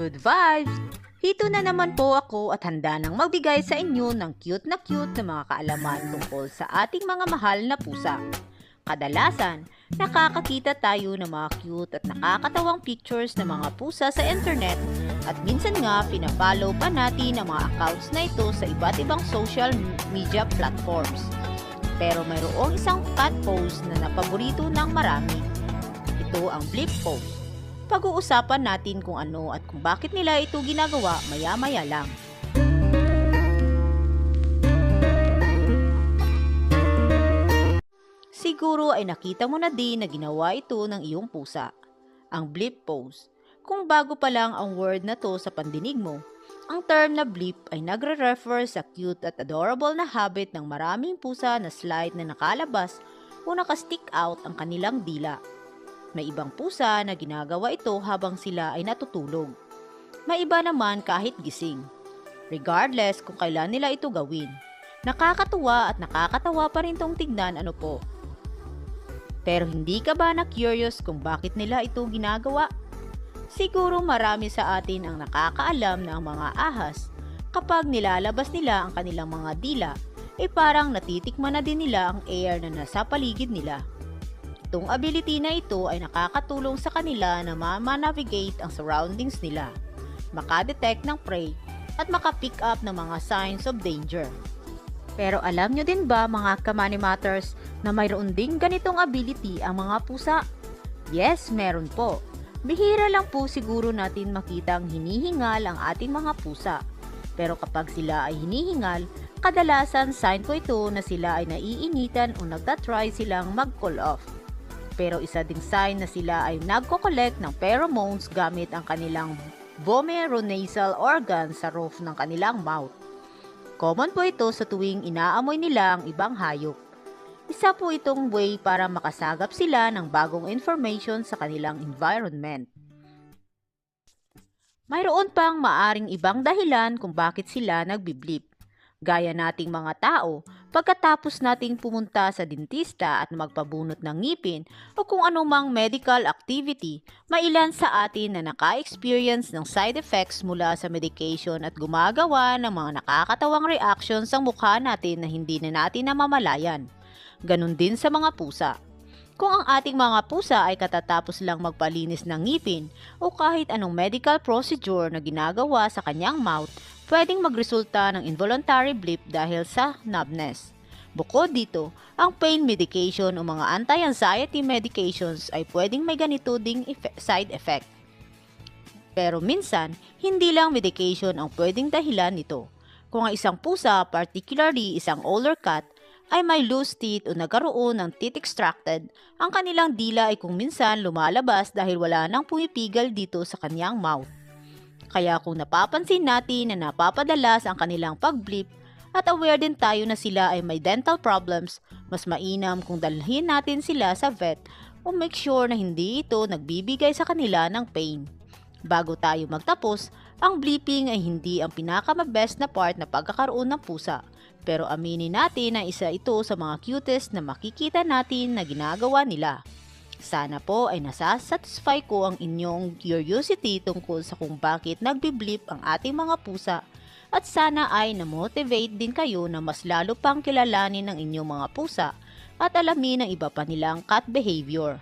Good vibes! Hito na naman po ako at handa nang magbigay sa inyo ng cute na cute na mga kaalaman tungkol sa ating mga mahal na pusa. Kadalasan, nakakakita tayo ng mga cute at nakakatawang pictures ng mga pusa sa internet at minsan nga pinapollow pa natin ang mga accounts na ito sa iba't ibang social media platforms. Pero mayroong isang cat pose na napaborito ng marami. Ito ang flip pose. Pag-uusapan natin kung ano at kung bakit nila ito ginagawa maya-maya lang. Siguro ay nakita mo na din na ginawa ito ng iyong pusa. Ang blip pose. Kung bago pa lang ang word na to sa pandinig mo, ang term na blip ay nagre-refer sa cute at adorable na habit ng maraming pusa na slide na nakalabas o nakastick out ang kanilang dila. May ibang pusa na ginagawa ito habang sila ay natutulog. May iba naman kahit gising. Regardless kung kailan nila ito gawin. Nakakatuwa at nakakatawa pa rin tong tignan ano po. Pero hindi ka ba na curious kung bakit nila ito ginagawa? Siguro marami sa atin ang nakakaalam na ang mga ahas, kapag nilalabas nila ang kanilang mga dila, ay eh parang natitikman na din nila ang air na nasa paligid nila. Itong ability na ito ay nakakatulong sa kanila na ma-navigate ang surroundings nila, makadetect ng prey, at makapick up ng mga signs of danger. Pero alam nyo din ba mga kamani matters na mayroon ding ganitong ability ang mga pusa? Yes, meron po. Bihira lang po siguro natin makita ang hinihingal ang ating mga pusa. Pero kapag sila ay hinihingal, kadalasan sign po ito na sila ay naiinitan o nagtatry silang mag-call off. Pero isa ding sign na sila ay nagko-collect ng pheromones gamit ang kanilang vomeronasal organ sa roof ng kanilang mouth. Common po ito sa tuwing inaamoy nila ang ibang hayop. Isa po itong way para makasagap sila ng bagong information sa kanilang environment. Mayroon pang maaring ibang dahilan kung bakit sila nagbiblip. Gaya nating mga tao, pagkatapos nating pumunta sa dentista at magpabunot ng ngipin o kung anumang medical activity, mailan sa atin na naka-experience ng side effects mula sa medication at gumagawa ng mga nakakatawang reactions sa mukha natin na hindi na natin namamalayan. Ganon din sa mga pusa. Kung ang ating mga pusa ay katatapos lang magpalinis ng ngipin o kahit anong medical procedure na ginagawa sa kanyang mouth, pwedeng magresulta ng involuntary blip dahil sa numbness. Bukod dito, ang pain medication o mga anti-anxiety medications ay pwedeng may ganito ding side effect. Pero minsan, hindi lang medication ang pwedeng dahilan nito. Kung ang isang pusa, particularly isang older cat, ay may loose teeth o nagkaroon ng teeth extracted, ang kanilang dila ay kung minsan lumalabas dahil wala nang pumipigil dito sa kanyang mouth. Kaya kung napapansin natin na napapadalas ang kanilang pagblip at aware din tayo na sila ay may dental problems, mas mainam kung dalhin natin sila sa vet o make sure na hindi ito nagbibigay sa kanila ng pain. Bago tayo magtapos, ang bleeping ay hindi ang pinakamabest na part na pagkakaroon ng pusa. Pero aminin natin na isa ito sa mga cutest na makikita natin na ginagawa nila. Sana po ay nasasatisfy ko ang inyong curiosity tungkol sa kung bakit nagbiblip ang ating mga pusa at sana ay na-motivate din kayo na mas lalo pang kilalanin ang inyong mga pusa at alamin ang iba pa nilang cat behavior.